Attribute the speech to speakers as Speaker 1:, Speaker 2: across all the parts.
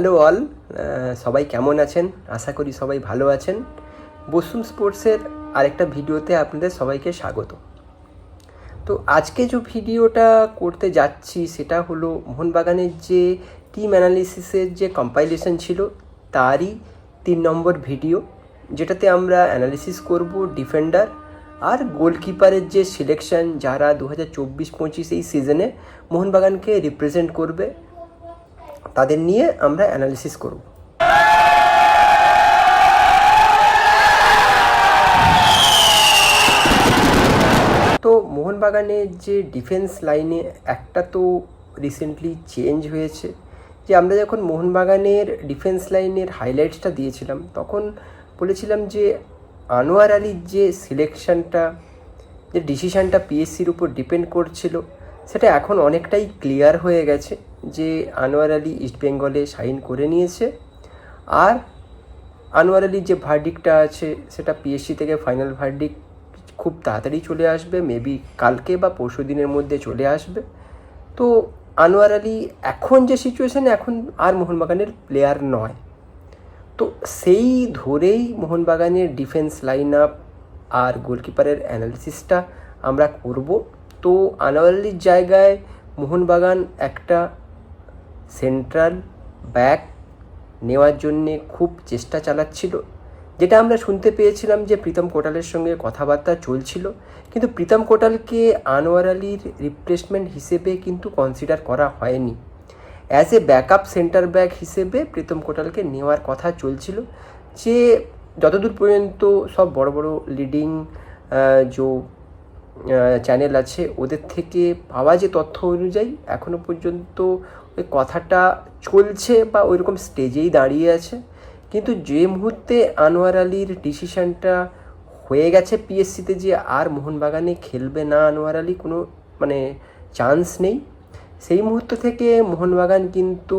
Speaker 1: Hello all সবাই কেমন আছেন? আশা করি সবাই ভালো আছেন। বসুম স্পোর্টসের আরেকটা ভিডিওতে আপনাদের সবাইকে স্বাগত। তো আজকে যে ভিডিওটা করতে যাচ্ছি সেটা হলো মোহনবাগানের যে টিম অ্যানালিসিসের যে কম্পাইলেশন ছিল, তারই তিন নম্বর ভিডিও, যেটাতে আমরা অ্যানালিসিস করব ডিফেন্ডার আর গোলকিপারের যে সিলেকশন যারা দু হাজার চব্বিশ পঁচিশ এই সিজনে মোহনবাগানকে রিপ্রেজেন্ট করবে। তাদের নিয়ে আমরা অ্যানালিসিস করব। তো মোহনবাগানের যে ডিফেন্স লাইনে একটা তো রিসেন্টলি চেঞ্জ হয়েছে, যে আমরা যখন মোহনবাগানের ডিফেন্স লাইনের হাইলাইটসটা দিয়েছিলাম, তখন বলেছিলাম যে আনোয়ার আলীর যে সিলেকশনটা যে ডিসিশানটা পিএসসির উপর ডিপেন্ড করছিল, সেটা এখন অনেকটাই ক্লিয়ার হয়ে গেছে। যে আনোয়ার আলী ইস্টবেঙ্গলে সাইন করে নিয়েছে। আর আনোয়ার আলীর যে ভার্ডিকটা আছে, সেটা পিএসসি থেকে ফাইনাল ভার্ডিক খুব তাড়াতাড়ি চলে আসবে মেবি কালকে বা পরশু দিনের মধ্যে চলে আসবে। তো আনোয়ার আলী এখন যে সিচুয়েশানে এখন আর মোহনবাগানের প্লেয়ার নয়। তো সেই ধরেই মোহনবাগানের ডিফেন্স লাইন আপ আর গোলকিপারের অ্যানালিসিসটা আমরা করব। তো আনোয়ার আলীর জায়গায় মোহনবাগান একটা সেন্ট্রাল ব্যাক নেওয়ার জন্যে খুব চেষ্টা চালাচ্ছিল। যেটা আমরা শুনতে পেয়েছিলাম যে প্রীতম কোটালের সঙ্গে কথাবার্তা চলছিল, কিন্তু প্রীতম কোটালকে আনোয়ার আলীর রিপ্লেসমেন্ট হিসেবে কিন্তু কনসিডার করা হয়নি। As a backup centre back হিসেবে প্রীতম কোটালকে নেওয়ার কথা চলছিল, যে যতদূর পর্যন্ত সব বড় বড় লিডিং যে চ্যানেল আছে, ওদের থেকে পাওয়া যে তথ্য অনুযায়ী এখনও পর্যন্ত ওই কথাটা চলছে বা ওইরকম স্টেজেই দাঁড়িয়ে আছে। কিন্তু যে মুহূর্তে আনোয়ার আলীর ডিসিশানটা হয়ে গেছে পিএসসিতে যে আর মোহনবাগানে খেলবে না আনোয়ার আলী, কোনো মানে চান্স নেই। সেই মুহূর্ত থেকে মোহনবাগান কিন্তু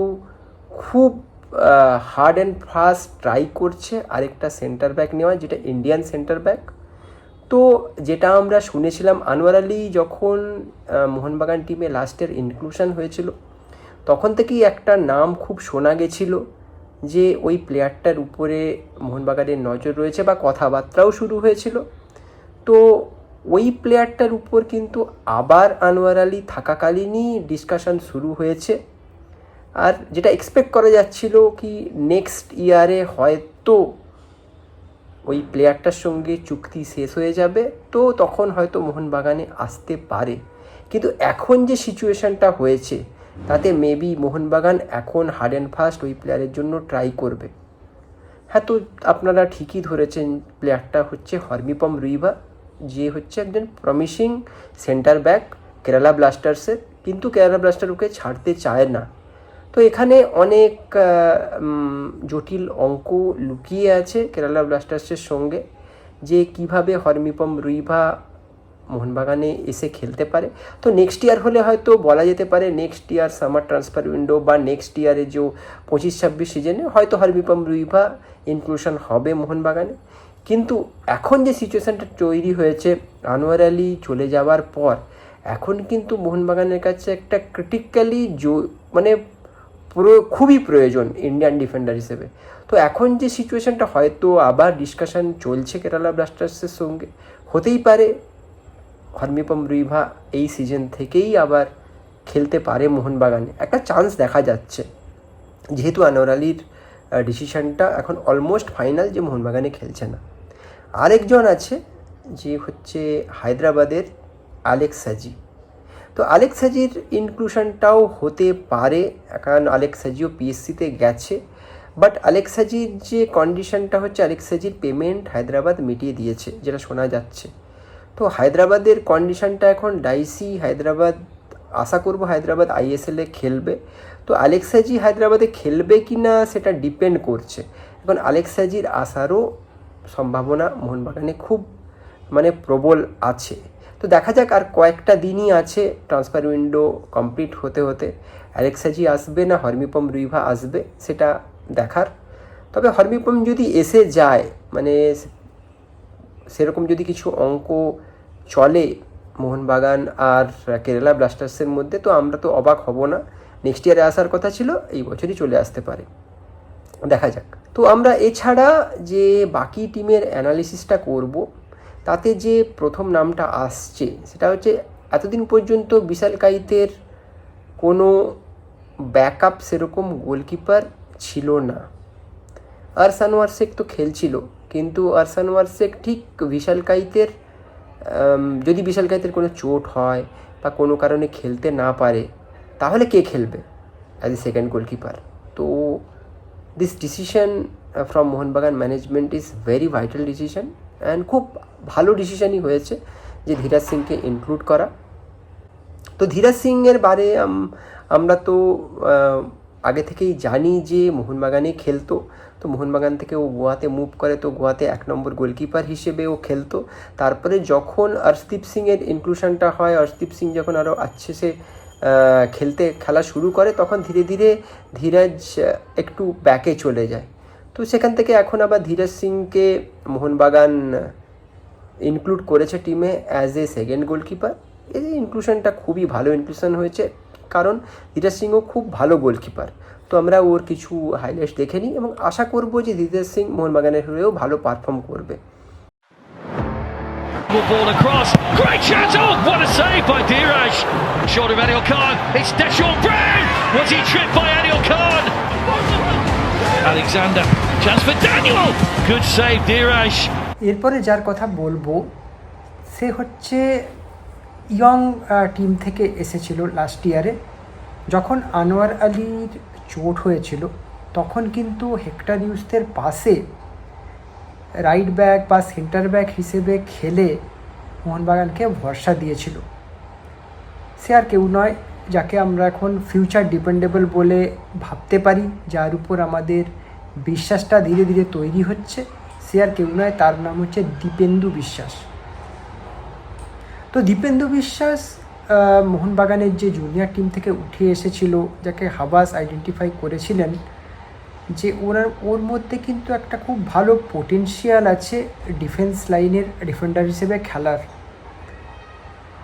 Speaker 1: খুব হার্ড অ্যান্ড ফাস্ট ট্রাই করছে আরেকটা সেন্টার ব্যাক নেওয়া যেটা ইন্ডিয়ান সেন্টার ব্যাক তো যেটা আমরা শুনেছিলাম, আনোয়ার আলী যখন মোহনবাগান টিমে লাস্টের ইনক্লুশন হয়েছিল তখন থেকেই একটা নাম খুব শোনা গেছিল যে ওই প্লেয়ারটার উপরে মোহনবাগানের নজর রয়েছে বা কথাবার্তাও শুরু হয়েছিল। তো ওই প্লেয়ারটার উপর কিন্তু আবার আনোয়ার আলী থাকাকালীনই ডিসকাশন শুরু হয়েছে। আর যেটা এক্সপেক্ট করা যাচ্ছিল কি নেক্সট ইয়ারে হয়তো ওই প্লেয়ারটার সঙ্গে চুক্তি শেষ হয়ে যাবে, তো তখন হয়তো মোহনবাগানে আসতে পারে। কিন্তু এখন যে সিচুয়েশানটা হয়েছে তাতে মেবি মোহনবাগান এখন হার্ড অ্যান্ড ফাস্ট ওই প্লেয়ারের জন্য ট্রাই করবে। হ্যাঁ তো আপনারা ঠিকই ধরেছেন প্লেয়ারটা হচ্ছে হরমিপম রুইভা যে হচ্ছে একজন প্রমিসিং সেন্টার ব্যাক কেরালা ব্লাস্টার্সের কিন্তু কেরালা ব্লাস্টার ওকে ছাড়তে চায় না। তো এখানে অনেক জটিল অঙ্ক লুকিয়ে আছে কেরালা ব্লাস্টার্সের সঙ্গে, যে কীভাবে হরমিপম রুইভা মোহনবাগানে এসে খেলতে পারে। তো নেক্সট ইয়ার হলে হয়তো বলা যেতে পারে next year summer transfer window বা নেক্সট ইয়ারে যে পঁচিশ ছাব্বিশ সিজনে হয়তো হরবিপম রুইভা ইনক্লুশন হবে মোহনবাগানে। কিন্তু এখন যে সিচুয়েশানটা তৈরি হয়েছে, আনোয়ার আলী চলে যাওয়ার পর এখন কিন্তু মোহনবাগানের কাছে একটা ক্রিটিক্যালি মানে খুবই প্রয়োজন ইন্ডিয়ান ডিফেন্ডার হিসেবে। তো এখন যে সিচুয়েশানটা হয়তো আবার ডিসকাশন চলছে কেরালা ব্লাস্টার্সের সঙ্গে, হতেই পারে। হরমিপম রুইভা এই সিজন থেকেই আবার খেলতে পারে মোহনবাগানে। একটা চান্স দেখা যাচ্ছে। যেহেতু আনোয়ার আলীর ডিসিশানটা এখন অলমোস্ট ফাইনাল যে মোহনবাগানে খেলছে না। আরেকজন আছে, যে হচ্ছে হায়দ্রাবাদের আলেক্স সাজি। তো আলেক্স সাজির ইনক্লুশনটাও হতে পারে, কারণ আলেক্স সাজিও পিএসসিতে গেছে। বাট আলেক্স সাজির যে কন্ডিশনটা হচ্ছে আলেক্স সাজির পেমেন্ট হায়দ্রাবাদ মিটিয়ে দিয়েছে, যেটা শোনা যাচ্ছে। তো হায়দ্রাবাদের কন্ডিশনটা এখন ডাইসি হায়দ্রাবাদ, আশা করব হায়দ্রাবাদ আইএসএলে খেলবে। তো আলেক্সাজি হায়দ্রাবাদে খেলবে কি না সেটা ডিপেন্ড করছে। এখন আলেক্সাজির আসারও সম্ভাবনা মোহনবাগানে খুব মানে প্রবল আছে। তো দেখা যাক আর কয়েকটা দিনই আছে ট্রান্সফার উইন্ডো কমপ্লিট হতে হতে। অ্যালেক্সাজি আসবে না, হরমিপম রুইভা আসবে, সেটা দেখার। তবে হরমিপম যদি এসে যায় মানে সেরকম যদি কিছু অঙ্ক চলে মোহনবাগান আর কেরালা ব্লাস্টার্সের মধ্যে, তো আমরা তো অবাক হব না। নেক্সট ইয়ারে আসার কথা ছিল, এই বছরই চলে আসতে পারে। দেখা যাক। তো আমরা এছাড়া যে বাকি টিমের অ্যানালিসিসটা করব, তাতে যে প্রথম নামটা আসছে, সেটা হচ্ছে এতদিন পর্যন্ত বিশাল কাইতের কোনো ব্যাকআপ সেরকম গোলকিপার ছিল না। আরসান ওয়ারশেক তো খেলছিল। কিন্তু আরসান ওয়ারশেক ঠিক বিশাল কাইতের যদি বিশাল কাইতের কোনো চোট হয় বা কোনো কারণে খেলতে না পারে, তাহলে কে খেলবে অ্যাজ এ সেকেন্ড গোলকিপার তো this decision from Mohun Bagan management is very vital decision and খুব ভালো ডিসিশনই হয়েছে যে ধীরাজ সিংকে ইনক্লুড করা। তো ধীরাজ সিংয়ের বারে আমরা তো আগে থেকেই জানি যে মোহনবাগানে খেলতো। তো মোহনবাগান থেকে ও গোয়াতে মুভ করে, তো গোয়াতে এক নম্বর গোলকিপার হিসেবে ও খেলতো। তারপরে যখন অর্শদীপ সিংয়ের ইনক্লুশনটা হয়, অর্শদীপ সিং যখন আরও আচ্ছে সে খেলতে, খেলা শুরু করে, তখন ধীরে ধীরে ধীরাজ একটু ব্যাকে চলে যায়। তো সেখান থেকে এখন আবার ধীরাজ সিংকে মোহনবাগান ইনক্লুড করেছে টিমে অ্যাজ এ সেকেন্ড গোলকিপার এই ইনক্লুশনটা খুবই ভালো ইনক্লুশন হয়েছে। কারণ ধীরাজ সিংও খুব ভালো গোলকিপার তো আমরা ওর কিছু হাইলাইটস দেখে নিই এবং আশা করব যে ধীরাজ সিং মোহনবাগানের হয়েও ভালো পারফর্ম করবে
Speaker 2: Ball across. Great chance. Oh, what a save by Diraj. Short of Anil Khan. It's Deshaun Brown. Was he tripped by Anil Khan? Alexander. Chance for Daniel. Good save, Diraj.
Speaker 3: এরপরে যার কথা বলব সে হচ্ছে young team থেকে এসেছিল last ইয়ারে যখন আনোয়ার আলীর চোট হয়েছিল, তখন কিন্তু হেক্টর ইউসদের পাশে রাইট ব্যাক বা সেন্টার ব্যাক হিসেবে খেলে মোহনবাগানকে ভরসা দিয়েছিল। সে আর কেউ নয়, যাকে আমরা এখন ফিউচার ডিপেন্ডেবল বলে ভাবতে পারি, যার উপর আমাদের বিশ্বাসটা ধীরে ধীরে তৈরি হচ্ছে। সে আর কেউ নয়, তার নাম হচ্ছে দীপেন্দু বিশ্বাস। তো দীপেন্দু বিশ্বাস মোহনবাগানের যে জুনিয়র টিম থেকে উঠে এসেছিল, যাকে হাবাস আইডেন্টিফাই করেছিলেন, যে ওনার, ওর মধ্যে কিন্তু একটা খুব ভালো পোটেনশিয়াল আছে ডিফেন্স লাইনের ডিফেন্ডার হিসেবে খেলার।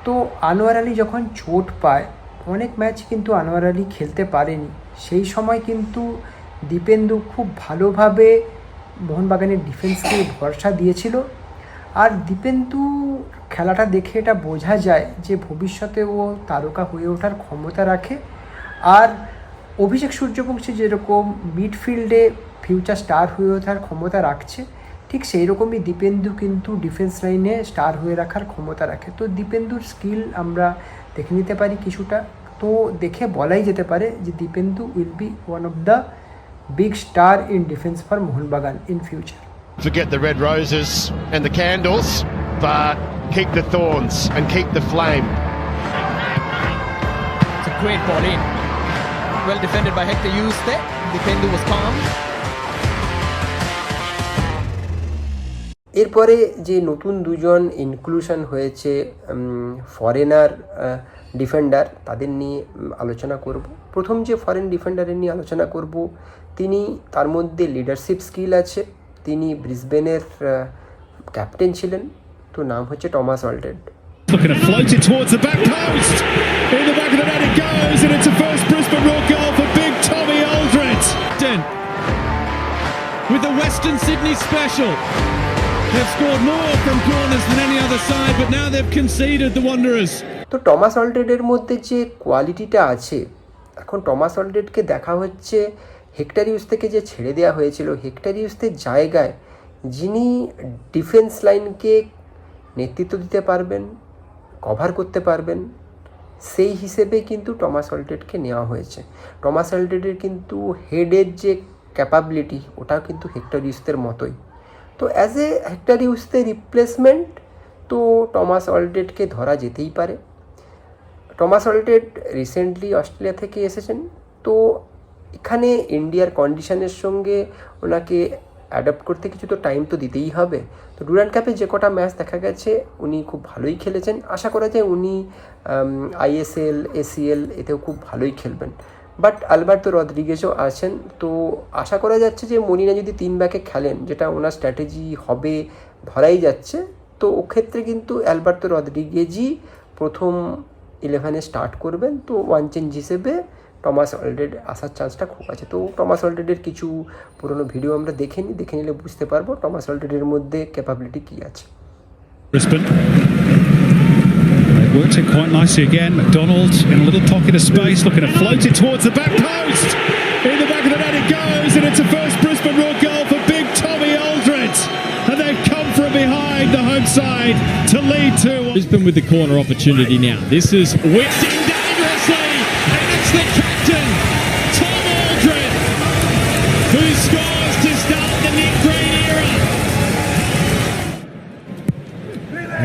Speaker 3: তো আনোয়ার আলী যখন চোট পায়, অনেক ম্যাচ কিন্তু আনোয়ার আলী খেলতে পারেনি। সেই সময় কিন্তু দীপেন্দু খুব ভালোভাবে মোহনবাগানের ডিফেন্সকে ভরসা দিয়েছিল। আর দীপেন্দু খেলাটা দেখে এটা বোঝা যায় যে ভবিষ্যতে ও তারকা হয়ে ওঠার ক্ষমতা রাখে। আর অভিষেক সূর্যবংশী যেরকম মিডফিল্ডে ফিউচার স্টার হয়ে ওঠার ক্ষমতা রাখছে, ঠিক সেই রকমই দীপেন্দু কিন্তু ডিফেন্স লাইনে স্টার হয়ে রাখার ক্ষমতা রাখে। তো দীপেন্দুর স্কিল আমরা দেখে নিতে পারি কিছুটা। তো দেখে বলাই যেতে পারে যে Dipendu will be one of the big star in defence for Mohun Bagan in future
Speaker 4: Forget the red roses and the candles, but keep the thorns and keep the flame.
Speaker 5: It's a great ball in. Well defended by Hector Hughes there. Dipendo was calm.
Speaker 1: এরপরে যে নতুন দুজন inclusion হয়েছে foreigner defender তাদের নিয়ে আলোচনা করব প্রথম যে ফরেন ডিফেন্ডারের নিয়ে আলোচনা করব তিনি তার মধ্যে লিডারশিপ স্কিল আছে তিনি ব্রিসবেনের ক্যাপ্টেন ছিলেন তো নাম হচ্ছে Thomas Aldred
Speaker 6: Looking to float it towards the back post. In the back of the net it goes, and it's a first Brisbane Roar goal for big Tommy Aldred. With the Western Sydney special. They've scored more from corners than any other side, but now they've conceded the Wanderers.
Speaker 1: তো Thomas অল্টেডের মধ্যে যে কোয়ালিটিটা আছে এখন Thomas অল্টেডকে দেখা হচ্ছে হেক্টারিউস থেকে যে ছেড়ে দেওয়া হয়েছিল হেক্টারিউসদের জায়গায় যিনি ডিফেন্স লাইনকে নেতৃত্ব দিতে পারবেন কভার করতে পারবেন, সেই হিসেবে কিন্তু টমাস অল্টেডকে নেওয়া হয়েছে। টমাস অলটেডের কিন্তু হেডের যে ক্যাপাবিলিটি ওটাও কিন্তু হেক্টরিউসদের মতোই। তো অ্যাজ এ হেক্টরিউসদের রিপ্লেসমেন্ট তো টমাস অলটেডকে ধরা যেতেই পারে। টমাস অল্টেড রিসেন্টলি অস্ট্রেলিয়া থেকে এসেছেন, তো এখানে ইন্ডিয়ার কন্ডিশনের সঙ্গে ওনাকে অ্যাডাপ্ট করতে কিছু তো টাইম তো দিতেই হবে। তো ডুরান্ড কাপে যে কটা ম্যাচ দেখা গেছে, উনি খুব ভালোই খেলেছেন। আশা করা যায় উনি আইএসএল এসিএল এতেও খুব ভালোই খেলবেন। বাট আলবার্তো রদ্রিগেজও আছেন। তো আশা করা যাচ্ছে যে মনিনা যদি তিন ব্যাকে খেলেন, যেটা ওনার স্ট্র্যাটেজি হবে, ধরাই যাচ্ছে, তো ওক্ষেত্রে কিন্তু অ্যালবার্তো রদ্রিগেজই প্রথম ইলেভেনে স্টার্ট করবেন। তো ওয়ান চেঞ্জ হিসেবে টমাস অলরেড আসার চান্সটা খুব আছে তো টমাস অলরেডের কিছু পুরনো ভিডিও আমরা দেখে নিই দেখে নিলে বুঝতে পারব টমাস অলরেডের মধ্যে ক্যাপাবিলিটি কী আছে
Speaker 6: worked it quite nicely again. McDonald in a little pocket of space, looking to float it towards the back post. In the back of the net it goes, and it's a first Brisbane Roar goal for big Tommy Aldred. And they've come from behind the home side to lead to.
Speaker 7: Brisbane with the corner opportunity now. This is whipped dangerously,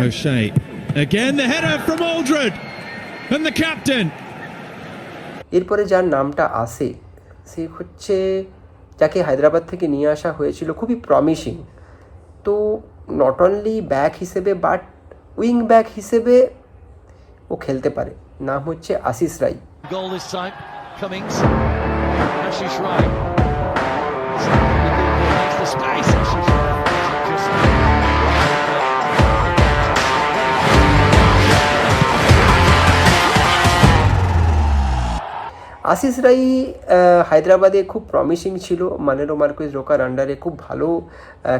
Speaker 7: O'Shea again, the header from Aldred, and the captain.
Speaker 1: এরপরে যার নামটা আসে সে হচ্ছে যাকে হায়দ্রাবাদ থেকে নিয়ে আসা হয়েছিল খুবই প্রমিসিং তো নট অনলি ব্যাক হিসেবে বাট উইং ব্যাক হিসেবে ও খেলতে পারে নাম হচ্ছে আশিস রাই
Speaker 2: Goal this time. Cummings. Ashish Rai. Makes the space. Ashish
Speaker 1: Ashis রাই হায়দ্রাবাদে খুব প্রমিসিং ছিল। মানেরো মার্কুইজ রোকার আন্ডারে খুব ভালো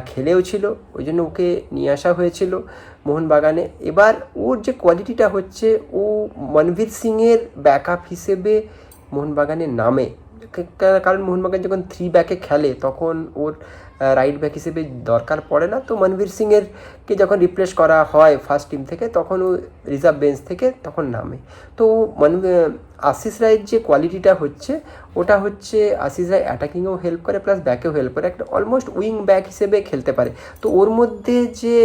Speaker 1: খেলেও ছিল। ওই জন্য ওকে নিয়ে আসা হয়েছিল মোহনবাগানে। এবার ওর যে কোয়ালিটিটা হচ্ছে, ও মনভীর সিংয়ের ব্যাকআপ হিসেবে মোহনবাগানে নামে। কারণ মোহনবাগান যখন থ্রি ব্যাকে খেলে, তখন ওর রাইট ব্যাক হিসেবে দরকার পড়ে না। তো মনভীর সিংয়ের কে যখন রিপ্লেস করা হয় ফার্স্ট টিম থেকে, তখন ও রিজার্ভ বেঞ্চ থেকে তখন নামে। তো মন আশিস রায়ের যে কোয়ালিটিটা হচ্ছে, ওটা হচ্ছে আশিস রায় অ্যাটাকিংয়েও হেল্প করে প্লাস ব্যাকেও হেল্প করে। একটা অলমোস্ট উইং ব্যাক হিসেবে খেলতে পারে। তো ওর মধ্যে যে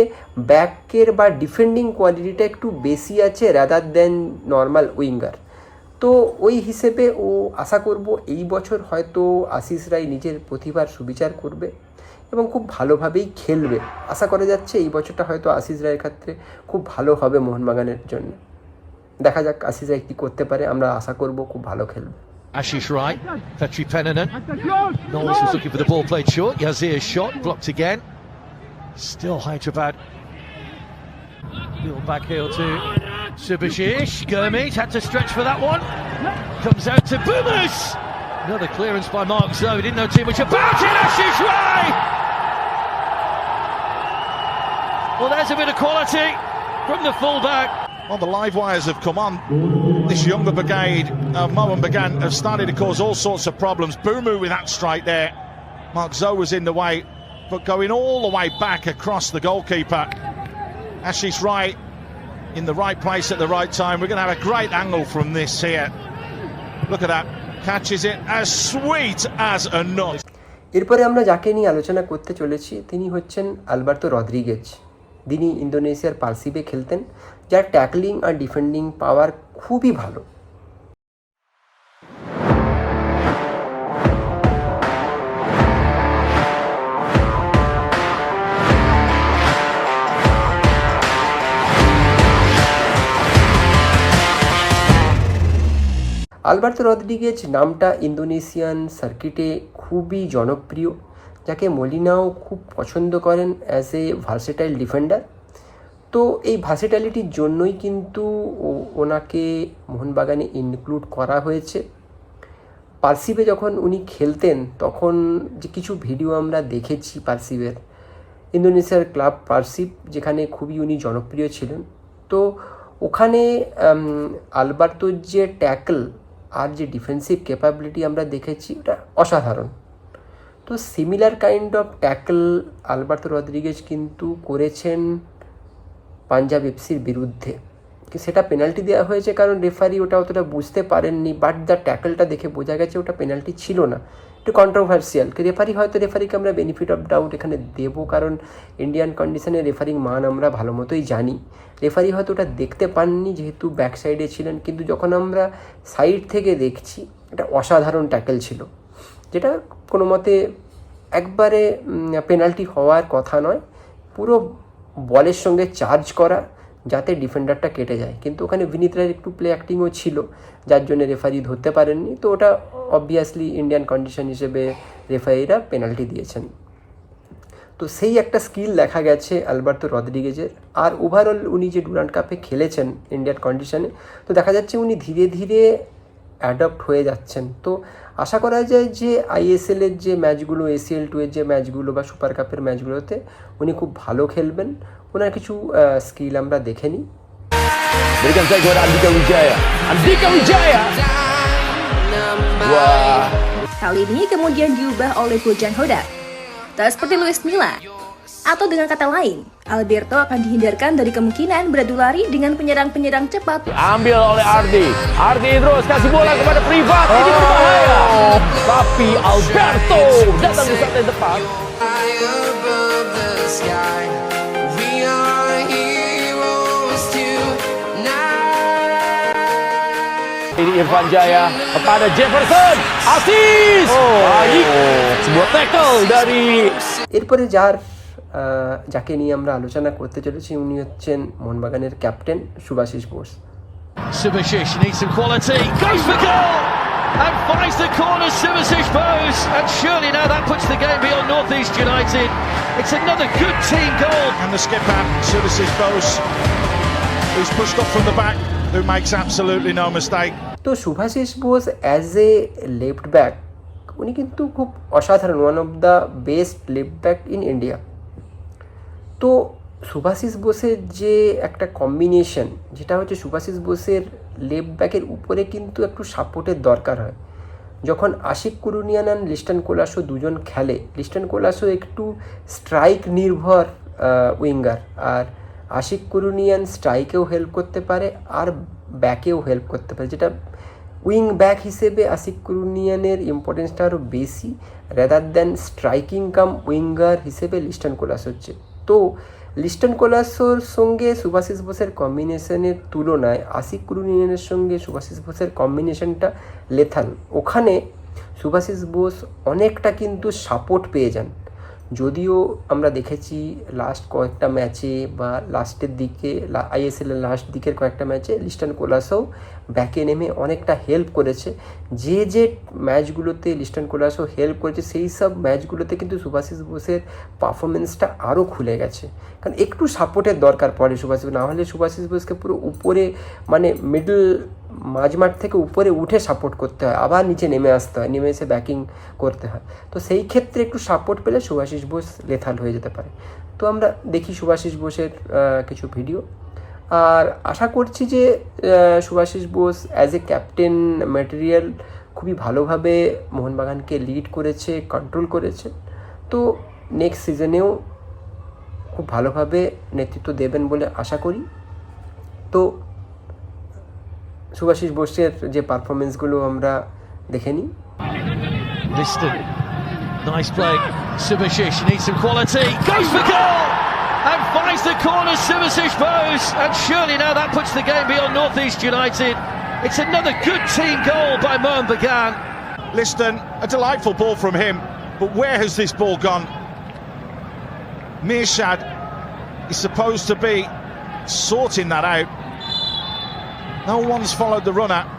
Speaker 1: ব্যাকের বা ডিফেন্ডিং কোয়ালিটিটা একটু বেশি আছে রাদার দেন নর্মাল উইঙ্গার তো ওই হিসেবে ও আশা করব এই বছর হয়তো আশিস রায় নিজের প্রতিভার সুবিচার করবে এবং খুব ভালোভাবেই খেলবে আশা করা যাচ্ছে এই বছরটা হয়তো আশিস রায়ের ক্ষেত্রে খুব ভালো হবে মোহনবাগানের জন্য দেখা যাক আশিস রায় কী করতে পারে আমরা আশা করব খুব ভালো খেলবে
Speaker 2: Ashish Rai. Petri Pennanen. Knowles was looking for the ball played short. Yazir's shot blocked again. Still Hyderabad. Little back heel to Subashish. Gurmeet had to stretch for that one. Comes out to Boomers. Another clearance by Mark Zoe. Didn't know too much about it. Ashish. Well, there's a bit of quality from the fullback.
Speaker 8: Well, the live wires have come on. This younger brigade of Mohan Bagan have started to cause all sorts of problems. Boomu with that strike there. Mark Zoe was in the way, but going all the way back across the goalkeeper. Ashish Wright in the right place at the right time. We're going to have a great angle from this here. Look at that. Catches it as sweet as a nut.
Speaker 1: এরপরে আমরা যাকে নিয়ে আলোচনা করতে চলেছি তিনি হচ্ছেন Alberto Rodriguez যিনি ইন্দোনেশিয়ার পার্সিবে খেলতেন যার ট্যাকলিং আর ডিফেন্ডিং পাওয়ার খুবই ভালো আলবার্তো রদ্রিগেজ নামটা ইন্দোনেশিয়ান সার্কিটে খুবই জনপ্রিয়, যাকে মলিনাও খুব পছন্দ করেন অ্যাজ এ ভার্সেটাইল ডিফেন্ডার তো এই ভার্সেটালিটির জন্যই কিন্তু ওনাকে মোহনবাগানে ইনক্লুড করা হয়েছে। পার্সিবে যখন উনি খেলতেন, তখন যে কিছু ভিডিও আমরা দেখেছি পার্সিবের। ইন্দোনেশিয়ার ক্লাব পার্সিব, যেখানে খুবই উনি জনপ্রিয় ছিলেন। তো ওখানে আলবার্তোর যে ট্যাকল আর যে ডিফেন্সিভ ক্যাপাবিলিটি আমরা দেখেছি, ওটা অসাধারণ। তো similar kind of tackle Alberto Rodriguez কিন্তু করেছেন পাঞ্জাব এফসির বিরুদ্ধে। সেটা পেনাল্টি দেওয়া হয়েছে কারণ রেফারি ওটা অতটা বুঝতে পারেননি বাট দ্য ট্যাকলটা দেখে বোঝা গেছে ওটা পেনাল্টি ছিল না। একটু কন্ট্রোভার্সিয়াল রেফারি হয়তো রেফারিকে আমরা বেনিফিট অফ ডাউট এখানে দেবো কারণ ইন্ডিয়ান কন্ডিশনে রেফারিং মান আমরা ভালো মতোই জানি। রেফারি হয়তো ওটা দেখতে পাননি যেহেতু ব্যাক সাইডে ছিলেন, কিন্তু যখন আমরা সাইড থেকে দেখছি এটা অসাধারণ ট্যাকেল ছিল, যেটা কোনো মতে একবারে পেনাল্টি হওয়ার কথা নয়, পুরো বলের সঙ্গে চার্জ করা যাতে ডিফেন্ডারটা কেটে যায়। কিন্তু ওখানে বিনীত রায়ের একটু প্লে অ্যাক্টিংও ছিল, যার জন্য রেফারি ধরতে পারেননি। তো ওটা অবভিয়াসলি ইন্ডিয়ান কন্ডিশন হিসেবে রেফারিরা পেনাল্টি দিয়েছেন। তো সেই একটা স্কিল দেখা গেছে আলবার্তো রদ্রিগেজের। আর ওভারঅল উনি যে ডুরান্ড কাপে খেলেছেন ইন্ডিয়ান কন্ডিশনে তো দেখা যাচ্ছে উনি ধীরে ধীরে অ্যাডপ্ট হয়ে যাচ্ছেন। তো আশা করা যায় যে আইএসএলের যে ম্যাচগুলো এসিএল টু এর যে ম্যাচগুলো বা সুপার কাপের ম্যাচগুলোতে উনি খুব ভালো খেলবেন। ওনার কিছু স্কিল আমরা দেখে নিই
Speaker 9: Berikan saya kepada Andika Wijaya. Andika Wijaya. Wah.
Speaker 10: Hal ini kemudian diubah oleh Bojan Hodak. Tak seperti Luis Milla. Atau dengan kata lain, Alberto akan dihindarkan dari kemungkinan beradu lari dengan penyerang-penyerang cepat
Speaker 9: Ambil oleh Ardi. Ardi terus kasih bola kepada Privat. Ini berbahaya. Tapi Alberto datang di saat yang tepat. Ini Irfan Jaya kepada Jefferson. Asis. Baik. Sebuah tackle dari
Speaker 1: এরপরে যার আহ, যাকে নিয়ে আমরা আলোচনা করতে চলেছি উনি হচ্ছেন মোহনবাগানের captain Subhasish Bose
Speaker 2: Subasic needs some quality. Goes for goal! And finds the corner, Subasic Bose. And surely now that puts the game beyond North East United. It's another good team goal.
Speaker 8: And the skipper, Subasis Bose, who's pushed up from the back, who makes absolutely no mistake.
Speaker 1: তো Subhasish Bose as a left back উনি কিন্তু খুব অসাধারণ one of the best left back in India তো সুভাষিস বোসের যে একটা combination যেটা হচ্ছে সুভাষিস বোসের লেফট ব্যাকের উপরে কিন্তু একটু সাপোর্টের দরকার হয়। যখন আশিক কুরুনিয়ান অ্যান্ড লিস্টন কোলাসো দুজন খেলে, লিস্টন কোলাসো একটু স্ট্রাইক নির্ভর উইঙ্গার আর আশিক কুরুনিয়ান স্ট্রাইকেও হেল্প করতে পারে, আর ব্যাকেও হেল্প করতে পারে। যেটা উইং ব্যাক হিসেবে আশিক কুরুনিয়ানের ইম্পর্টেন্সটা আরও বেশি। Rather than striking cum winger হিসেবে লিস্টন কোলাস হচ্ছে। তো লিস্টন কোলাসোর সঙ্গে সুভাষিস বোসের কম্বিনেশনের তুলনায় আশিক কুরুনিয়ানের সঙ্গে সুভাষিস বোসের কম্বিনেশনটা লেথাল ওখানে সুভাষিস বোস অনেকটা কিন্তু সাপোর্ট পেয়ে যান। যদিও আমরা দেখেছি লাস্ট কয়েকটা ম্যাচে বা লাস্টের দিকে আইএসএলের লাস্ট দিকের কয়েকটা ম্যাচে লিস্টান কোলাসও ব্যাকে নেমে অনেকটা হেল্প করেছে। যে যে ম্যাচগুলোতে লিস্টন কোলাসও হেল্প করেছে, সেই সব ম্যাচগুলোতে কিন্তু সুভাষিস বোসের পারফরমেন্সটা আরও খুলে গেছে। কারণ একটু সাপোর্টের দরকার পড়ে সুভাষিস, না হলে সুভাষিস বোসকে পুরো উপরে মানে মিডল মাঝমাঠ থেকে উপরে উঠে সাপোর্ট করতে হয়, আবার নিচে নেমে আসতে হয়, নেমে এসে ব্যাকিং করতে হয়। তো সেই ক্ষেত্রে একটু সাপোর্ট পেলে সুভাষিস বোস লেথাল হয়ে যেতে পারে। তো আমরা দেখি সুভাষিস বোসের কিছু ভিডিও আর আশা করছি যে Subhasish Bose as a captain material খুবই ভালোভাবে মোহনবাগানকে লিড করেছে কন্ট্রোল করেছে তো নেক্সট সিজনেও খুব ভালোভাবে নেতৃত্ব দেবেন বলে আশা করি তো সুভাষিস বোসের যে পারফরমেন্সগুলো আমরা দেখে নিই.
Speaker 2: Nice play. Subasic needs some quality. Goes for goal! And finds the corner, Subasic Bose. And surely now that puts the game beyond North East United. It's another good team goal by Mohan Bagan.
Speaker 8: Liston, a delightful ball from him, but where has this ball gone? Mirshad is supposed to be sorting that out. No one's followed the runner.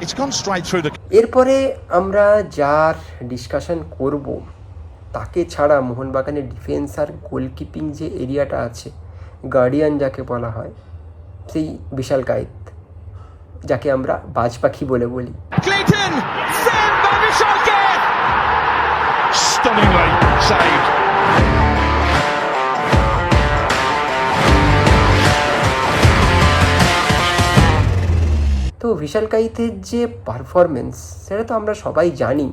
Speaker 8: It's gone straight through the
Speaker 1: এরপরে আমরা যার discussion করব তাকে ছাড়া মোহনবাগানের defence আর গোলকিপিং যে এরিয়াটা আছে গার্ডিয়ান যাকে বলা হয় সেই বিশাল কায়েত যাকে আমরা বাজ পাখি বলে। বলি. তো বিশাল কাইতের যে পারফরমেন্স সেটা তো আমরা সবাই জানি।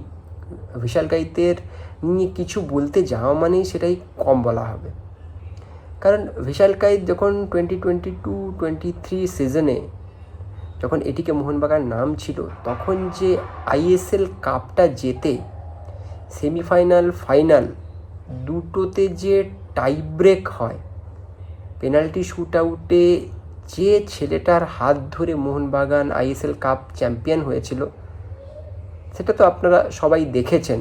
Speaker 1: বিশাল কাইতের নিয়ে কিছু বলতে যাওয়া মানেই সেটাই কম বলা হবে। কারণ বিশাল কাইত যখন twenty twenty two twenty three সিজনে যখন এটিকে মোহনবাগান নাম ছিল, তখন যে আইএসএল কাপটা জেতে সেমিফাইনাল ফাইনাল দুটোতে যে টাই ব্রেক হয় পেনাল্টি শ্যুট আউটে যে ছেলেটার হাত ধরে মোহনবাগান আইএসএল কাপ চ্যাম্পিয়ন হয়েছিল, সেটা তো আপনারা সবাই দেখেছেন।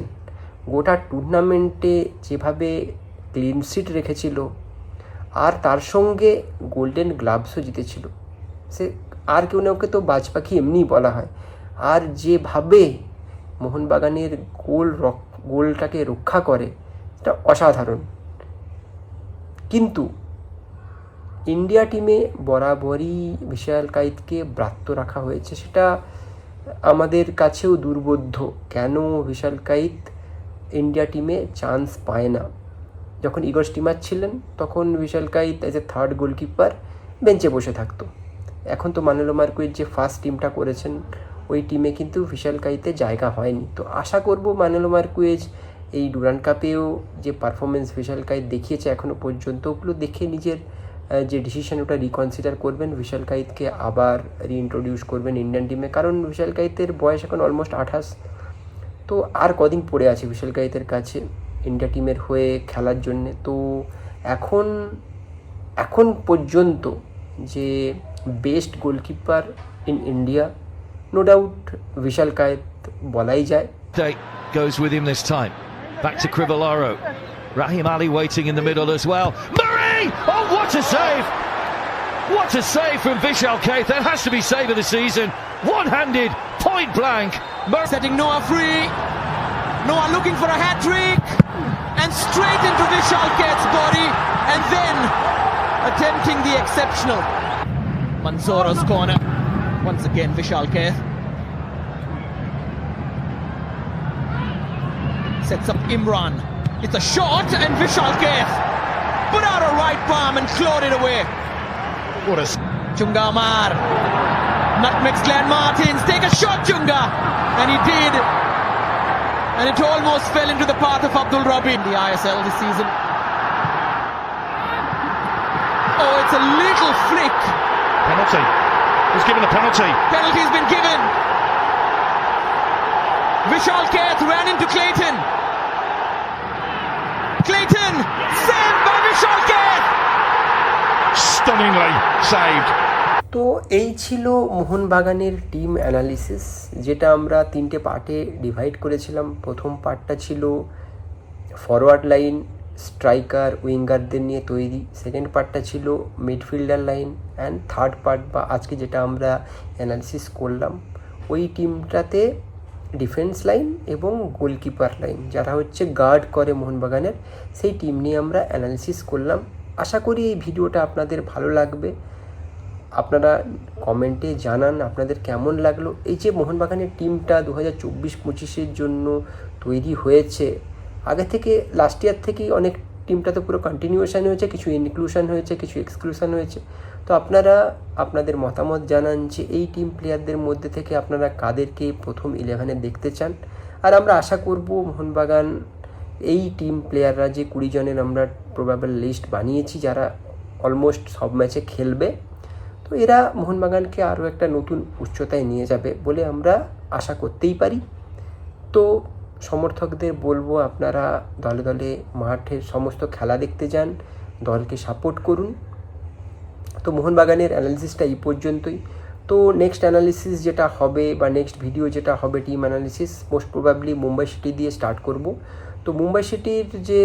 Speaker 1: গোটা টুর্নামেন্টে যেভাবে ক্লিন শিট রেখেছিল আর তার সঙ্গে গোল্ডেন গ্লাভসও জিতেছিল। সে আর কেউ না ওকে তো বাজ পাখি এমনিই বলা হয়। আর যেভাবে মোহনবাগানের গোল রক- গোলটাকে রক্ষা করে এটা অসাধারণ। কিন্তু ইন্ডিয়া টিমে বরাবরই বিশাল কাইতকে ব্রাত্য রাখা হয়েছে, সেটা আমাদের কাছেও দুর্বোধ্য। কেন বিশাল কাইত ইন্ডিয়া টিমে চান্স পায় না। যখন ইগর স্টিমার ছিলেন, তখন Vishal Kaith as a third goalkeeper বেঞ্চে বসে থাকতো। এখন তো মানুলো মার্কুইজ যে ফার্স্ট টিমটা করেছেন, ওই টিমে কিন্তু বিশাল কাইতে জায়গা হয়নি। তো আশা করব মানুলো মার্কুয়েজ এই ডুরান কাপেও যে পারফরমেন্স বিশাল কাইত দেখিয়েছে এখনও পর্যন্ত, ওগুলো দেখে নিজের যে ডিসিশন ওটা রিকনসিডার করবেন বিশাল কাইতকে আবার রিইন্ট্রোডিউস করবেন ইন্ডিয়ান টিমে কারণ বিশাল কাইতের বয়স এখন অলমোস্ট আঠাশ। তো আর কদিন পড়ে আছে বিশাল কাইতের কাছে ইন্ডিয়া টিমের হয়ে খেলার জন্যে তো এখন এখন পর্যন্ত যে best goalkeeper in India no doubt Vishal Kaith বলাই যায়
Speaker 2: goes with him this time. Back to Crivellaro. Rahim Ali waiting in the middle as well. Murray! Oh, what a save! What a save from Vishal Kaith. That has to be save of the season. One-handed, point blank. Murray.
Speaker 5: Setting Noah free. Noah looking for a hat trick. And straight into Vishal body. And then attempting the exceptional. Mansora's corner. Once again, Vishal. Sets up Imran. It's a shot and Vishal Kaith put out a right palm and clawed it away.
Speaker 4: What a
Speaker 5: Chunga Amar. Nutmegs Glenn Martins. Take a shot, Chunga. And he did. And it almost fell into the path of Abdul Rabi in the ISL this season. Oh, it's a little flick.
Speaker 4: penalty. He's given a penalty.
Speaker 5: Penalty's been given. Vishal Kaith ran into Clayton. Clayton! Saved by Vishal Kaith!
Speaker 4: Stunningly saved.
Speaker 1: তো এই ছিল মোহনবাগানের team analysis যেটা আমরা তিনটে পার্টে divide করেছিলাম। প্রথম পার্টটা ছিল ফরওয়ার্ড লাইন স্ট্রাইকার উইঙ্গারদের নিয়ে তৈরি। সেকেন্ড পার্টটা ছিল midfielder line and third part বা আজকে যেটা আমরা অ্যানালিসিস করলাম, ওই টিমটাতে ডিফেন্স লাইন এবং গোলকিপার লাইন যারা হচ্ছে গার্ড করে মোহনবাগানের, সেই টিম নিয়ে আমরা অ্যানালিসিস করলাম। আশা করি এই ভিডিওটা আপনাদের ভালো লাগবে। আপনারা কমেন্টে জানান আপনাদের কেমন লাগল? এই যে মোহনবাগানের টিমটা দু হাজার চব্বিশ পঁচিশের জন্য তৈরি হয়েছে, আগে থেকে লাস্ট ইয়ার থেকেই অনেক টিমটা তো পুরো কন্টিনিউশন হয়েছে, কিছু ইনক্লুশন হয়েছে, কিছু এক্সক্লুশন হয়েছে। তো আপনারা আপনাদের মতামত জানান যে এই টিম প্লেয়ারদের মধ্যে থেকে আপনারা কাদেরকে প্রথম ইলেভেনে দেখতে চান? আর আমরা আশা করব মোহনবাগান এই টিম প্লেয়াররা যে কুড়ি জনের আমরা প্রবাবল লিস্ট বানিয়েছি, যারা অলমোস্ট সব ম্যাচে খেলবে তো এরা মোহনবাগানকে আরও একটা নতুন উচ্চতায় নিয়ে যাবে বলে আমরা আশা করতেই পারি। তো সমর্থকদের বলব আপনারা দলে দলে মাঠের সমস্ত খেলা দেখতে যান, দলকে সাপোর্ট করুন। তো মোহনবাগানের অ্যানালিসিসটা এই পর্যন্তই। তো নেক্সট অ্যানালিসিস যেটা হবে বা নেক্সট ভিডিও যেটা হবে team analysis most probably Mumbai city দিয়ে স্টার্ট করব। তো মুম্বাই সিটির যে,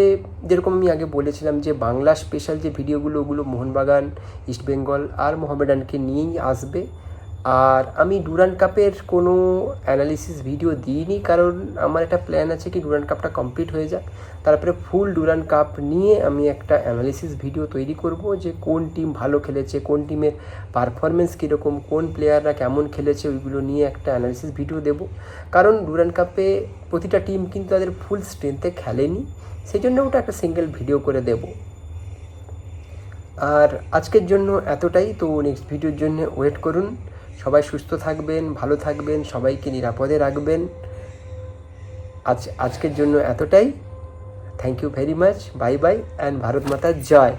Speaker 1: যেরকম আমি আগে বলেছিলাম যে বাংলা স্পেশাল যে ভিডিওগুলো ওগুলো মোহনবাগান ইস্টবেঙ্গল আর মোহামেডানকে নিয়েই আসবে। আর আমি ডুরান কাপের কোনো অ্যানালিসিস ভিডিও দিইনি, কারণ আমার একটা প্ল্যান আছে কি ডুরান কাপটা কমপ্লিট হয়ে যাক। তারপরে ফুল ডুরান কাপ নিয়ে আমি একটা অ্যানালিসিস ভিডিও তৈরি করব যে কোন টিম ভালো খেলেছে, কোন টিমের পারফরমেন্স কীরকম, কোন প্লেয়াররা কেমন খেলেছে, ওইগুলো নিয়ে একটা অ্যানালিসিস ভিডিও দেব। কারণ ডুরান কাপে প্রতিটা টিম কিন্তু তাদের ফুল স্ট্রেংথে খেলেনি সেই জন্য ওটা একটা সিঙ্গেল ভিডিও করে দেব। আর আজকের জন্য এতটাই, তো নেক্সট ভিডিওর জন্য ওয়েট করুন। সবাই সুস্থ থাকবেন, ভালো থাকবেন, সবাইকে নিরাপদে রাখবেন। আজ, আজকের জন্য এতটাই। Thank you very much bye bye and Bharat মাতার জয়।